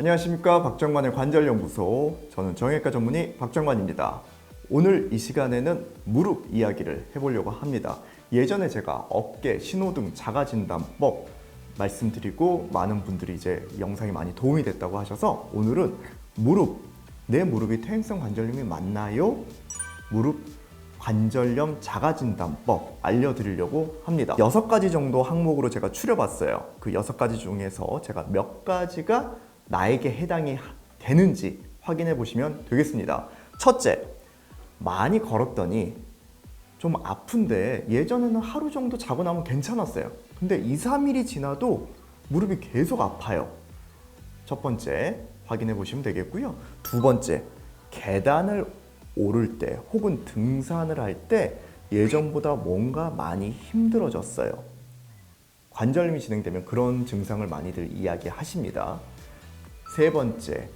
안녕하십니까 박정관의 관절연구소 저는 정형외과 전문의 박정관입니다 오늘 이 시간에는 무릎 이야기를 해보려고 합니다 예전에 제가 어깨 신호등 자가진단법 말씀드리고 많은 분들이 이제 영상이 많이 도움이 됐다고 하셔서 오늘은 무릎 내 무릎이 퇴행성 관절염이 맞나요? 무릎 관절염 자가진단법 알려드리려고 합니다. 여섯 가지 정도 항목으로 제가 추려봤어요. 그 여섯 가지 중에서 제가 몇 가지가 나에게 해당이 되는지 확인해 보시면 되겠습니다. 첫째, 많이 걸었더니 좀 아픈데 예전에는 하루 정도 자고 나면 괜찮았어요. 근데 2, 3일이 지나도 무릎이 계속 아파요. 첫 번째 확인해 보시면 되겠고요. 두 번째, 계단을 오를 때 혹은 등산을 할 때 예전보다 뭔가 많이 힘들어졌어요. 관절염이 진행되면 그런 증상을 많이들 이야기하십니다. 세 번째,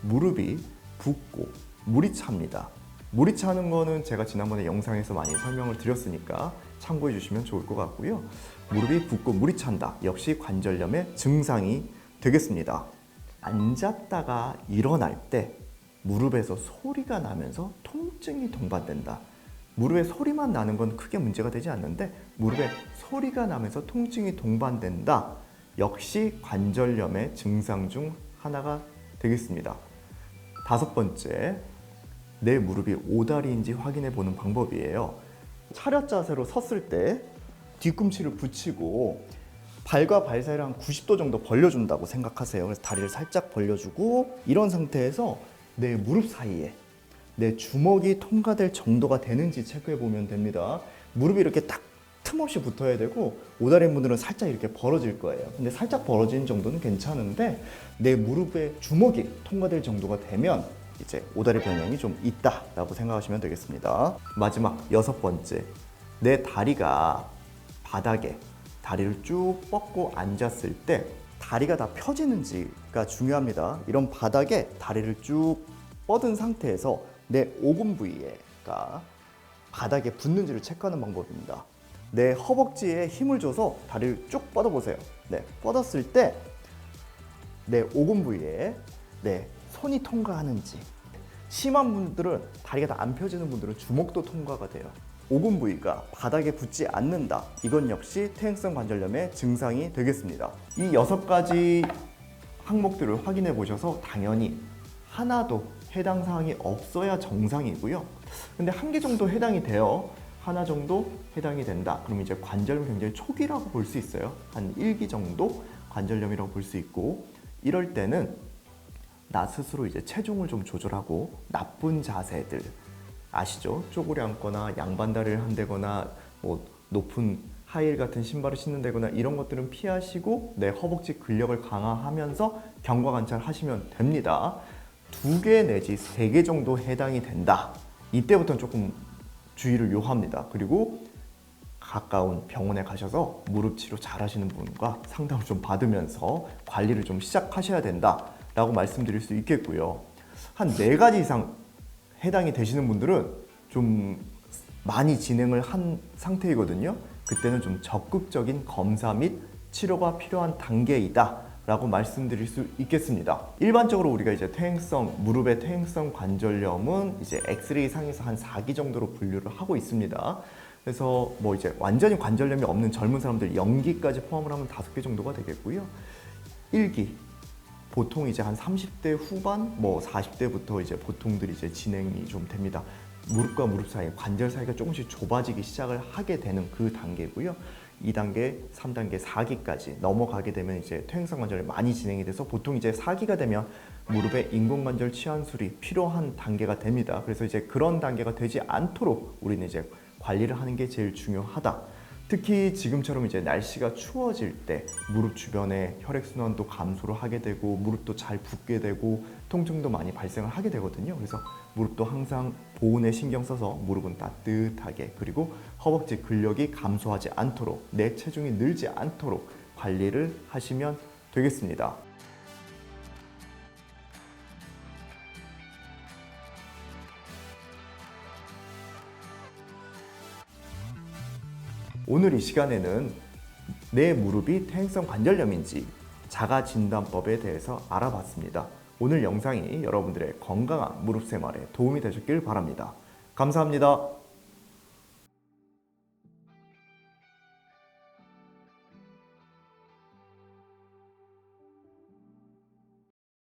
무릎이 붓고 물이 찹니다. 물이 차는 거는 제가 지난번에 영상에서 많이 설명을 드렸으니까 참고해 주시면 좋을 것 같고요. 무릎이 붓고 물이 찬다. 역시 관절염의 증상이 되겠습니다. 앉았다가 일어날 때 무릎에서 소리가 나면서 통증이 동반된다. 무릎에 소리만 나는 건 크게 문제가 되지 않는데 무릎에 소리가 나면서 통증이 동반된다. 역시 관절염의 증상 중 하나가 되겠습니다. 다섯 번째, 내 무릎이 오다리인지 확인해 보는 방법이에요. 차렷 자세로 섰을 때 뒤꿈치를 붙이고 발과 발 사이를 한 90도 정도 벌려준다고 생각하세요. 그래서 다리를 살짝 벌려주고 이런 상태에서 내 무릎 사이에 내 주먹이 통과될 정도가 되는지 체크해 보면 됩니다. 무릎이 이렇게 딱 틈없이 붙어야 되고 오다리인 분들은 살짝 이렇게 벌어질 거예요. 근데 살짝 벌어진 정도는 괜찮은데 내 무릎에 주먹이 통과될 정도가 되면 이제 오다리 변형이 좀 있다라고 생각하시면 되겠습니다. 마지막 여섯 번째, 내 다리가 바닥에 다리를 쭉 뻗고 앉았을 때 다리가 다 펴지는지가 중요합니다. 이런 바닥에 다리를 쭉 뻗은 상태에서 내 오금 부위가 바닥에 붙는지를 체크하는 방법입니다. 내 허벅지에 힘을 줘서 다리를 쭉 뻗어 보세요. 네, 뻗었을 때 내 오금 부위에 내 손이 통과하는지 심한 분들은 다리가 다 안 펴지는 분들은 주먹도 통과가 돼요. 오금 부위가 바닥에 붙지 않는다. 이건 역시 퇴행성 관절염의 증상이 되겠습니다. 이 여섯 가지 항목들을 확인해 보셔서 당연히 하나도 해당 사항이 없어야 정상이고요. 근데 한 개 정도 해당이 돼요. 하나 정도 해당이 된다. 그럼 이제 관절염 굉장히 초기라고 볼 수 있어요. 한 1기 정도 관절염이라고 볼 수 있고 이럴 때는 나 스스로 이제 체중을 좀 조절하고 나쁜 자세들 아시죠? 쪼그려 앉거나 양반다리를 한다거나 뭐 높은 하이힐 같은 신발을 신는다거나 이런 것들은 피하시고 내 허벅지 근력을 강화하면서 경과 관찰하시면 됩니다. 두 개 내지 세 개 정도 해당이 된다. 이때부터는 조금 주의를 요합니다. 그리고 가까운 병원에 가셔서 무릎 치료 잘 하시는 분과 상담을 좀 받으면서 관리를 좀 시작하셔야 된다라고 말씀드릴 수 있겠고요. 한 네 가지 이상 해당이 되시는 분들은 좀 많이 진행을 한 상태이거든요. 그때는 좀 적극적인 검사 및 치료가 필요한 단계이다. 라고 말씀드릴 수 있겠습니다. 일반적으로 우리가 이제 퇴행성, 무릎의 퇴행성 관절염은 이제 엑스레이 상에서 한 4기 정도로 분류를 하고 있습니다. 그래서 뭐 이제 완전히 관절염이 없는 젊은 사람들 0기까지 포함을 하면 5개 정도가 되겠고요. 1기, 보통 이제 한 30대 후반, 뭐 40대부터 이제 보통들이 이제 진행이 좀 됩니다. 무릎과 무릎 사이, 관절 사이가 조금씩 좁아지기 시작을 하게 되는 그 단계고요. 2단계, 3단계, 4기까지 넘어가게 되면 이제 퇴행성 관절이 많이 진행이 돼서 보통 이제 4기가 되면 무릎에 인공관절 치환술이 필요한 단계가 됩니다. 그래서 이제 그런 단계가 되지 않도록 우리는 이제 관리를 하는 게 제일 중요하다. 특히 지금처럼 이제 날씨가 추워질 때 무릎 주변에 혈액순환도 감소를 하게 되고 무릎도 잘 붓게 되고 통증도 많이 발생을 하게 되거든요. 그래서 무릎도 항상 보온에 신경 써서 무릎은 따뜻하게 그리고 허벅지 근력이 감소하지 않도록 내 체중이 늘지 않도록 관리를 하시면 되겠습니다. 오늘 이 시간에는 내 무릎이 퇴행성 관절염인지 자가진단법에 대해서 알아봤습니다. 오늘 영상이 여러분들의 건강한 무릎 생활에 도움이 되셨길 바랍니다. 감사합니다.